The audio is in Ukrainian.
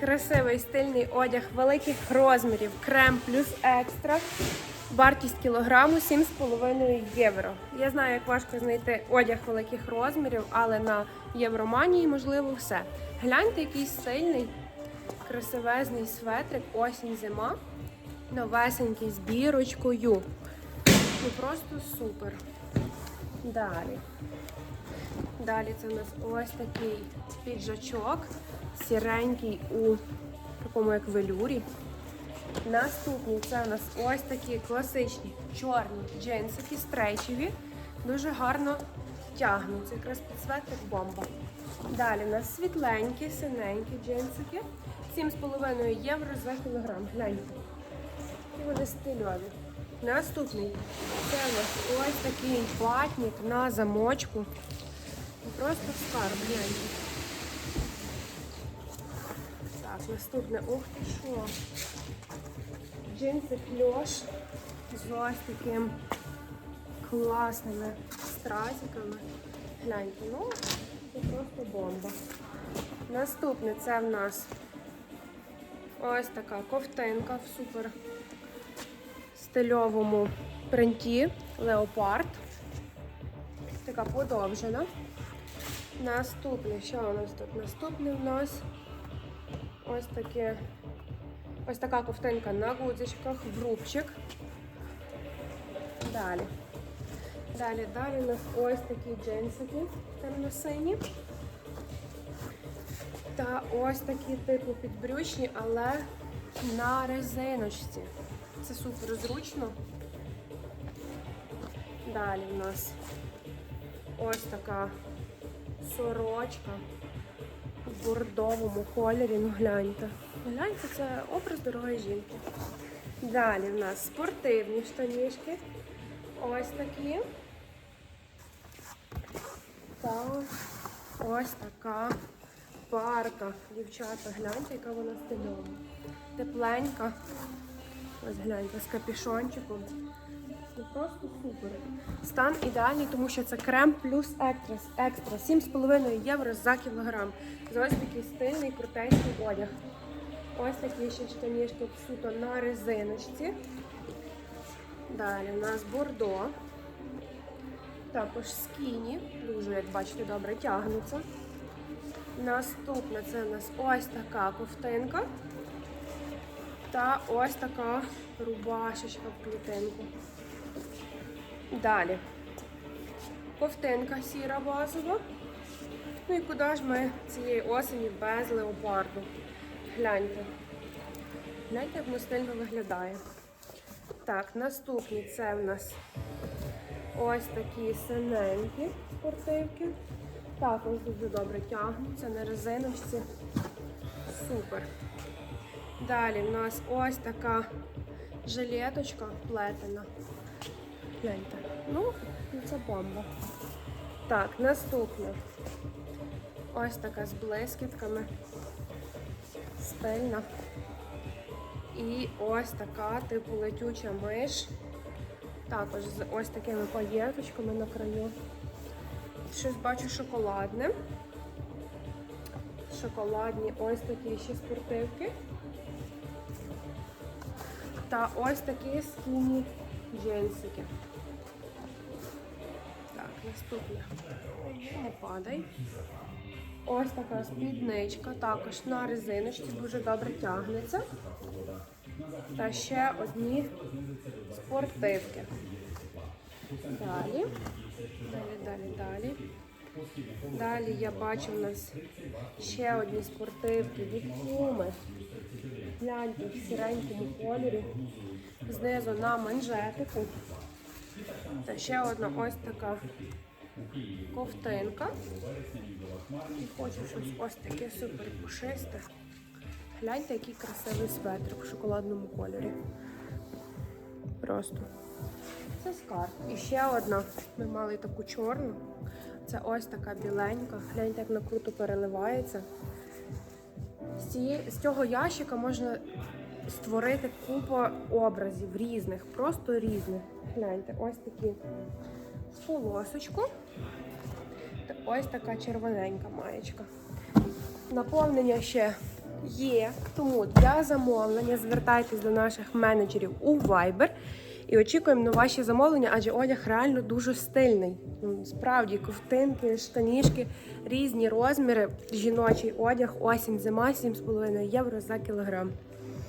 красивий стильний одяг великих розмірів, крем плюс екстра. Вартість кілограму 7,5 євро. Я знаю, як важко знайти одяг великих розмірів, але на Євроманії можливо все. Гляньте, який стильний, красивезний светрик, осінь зима. Новесенький з бірочкою. Ну просто супер. Далі. Далі це у нас ось такий піджачок, сіренький у такому як велюрі. Наступні це у нас ось такі класичні чорні джинсики, стрейчеві. Дуже гарно тягнуться. Якраз під светрик бомба. Далі у нас світленькі, синенькі джинсики. 7,5 євро за кілограм. Гляньте. І вони стильові. Наступний це у нас ось такий ватник на замочку. Просто скарб, гляньте. Так, наступне, ух ти що. Джинси кльош з ось таким класними стразиками. Гляньте, ну це просто бомба. Наступне це в нас ось така ковтинка в супер стильовому принті леопард. Така подовжена. Наступне, що у нас тут? Наступне у нас ось таке. Ось така ковтинка на гудзичках, в рубчик. Далі. Далі, далі у нас ось такі джинсики темно-сині. Та ось такі типу підбрючні, але на резиночці. Це супер зручно. Далі в нас ось така сорочка бордовому кольорі. Ну гляньте. Гляньте, це образ дорогої жінки. Далі в нас спортивні штанішки. Ось такі. Та ось така парка. Дівчата, гляньте, яка вона стильова. Тепленька. Ось гляньте, з капішончиком. Ну просто супер. Стан ідеальний, тому що це крем плюс екстра 7,5 євро за кілограм. За ось такий стильний, крутенький одяг. Ось такі ще штанішки суто на резиночці. Далі у нас бордо. Також скіні. Дуже, як бачите, добре тягнуться. Наступна це у нас ось така ковтинка. Та ось така рубашечка в клітинку. Далі. Ковтинка сіра базова. Ну і куди ж ми цієї осені без леопарду? Гляньте. Гляньте, як воно виглядає. Так, наступні це в нас ось такі синенькі спортивки. Також дуже добре тягнуться на резиночці. Супер. Далі в нас ось така жилеточка плетена. Гляньте. Ну, це бомба. Так, наступне. Ось така з блискітками. Стильна. І ось така, типу, летюча миш. Також з ось такими паєточками на краю. Щось бачу шоколадне. Шоколадні ось такі ще спортивки. Та ось такі скіні джинсики. Так, наступне. Не падай. Ось така спідничка, також на резиночці, дуже добре тягнеться. Та ще одні спортивки. Далі. Далі, далі, далі. Далі я бачу у нас ще одні спортивки від Puma. Гляньте в сіренькому кольорі. Знизу на манжетику. Та ще одна ось така ковтинка. І хочу щось ось таке супер пушисте. Гляньте, який красивий светрик в шоколадному кольорі. Просто. Це скарб. І ще одна. Ми мали таку чорну. Це ось така біленька. Гляньте, як вона круто переливається. З, цієї, з цього ящика можна створити купу образів різних, просто різних. Гляньте, ось такі полосочку. Та ось така червоненька маєчка. Наповнення ще є. Тому для замовлення звертайтесь до наших менеджерів у Viber і очікуємо на ваші замовлення, адже одяг реально дуже стильний. Ну, Справді, ковтинки, штанішки, різні розміри. Жіночий одяг, осінь, зима, 7,5 євро за кілограм.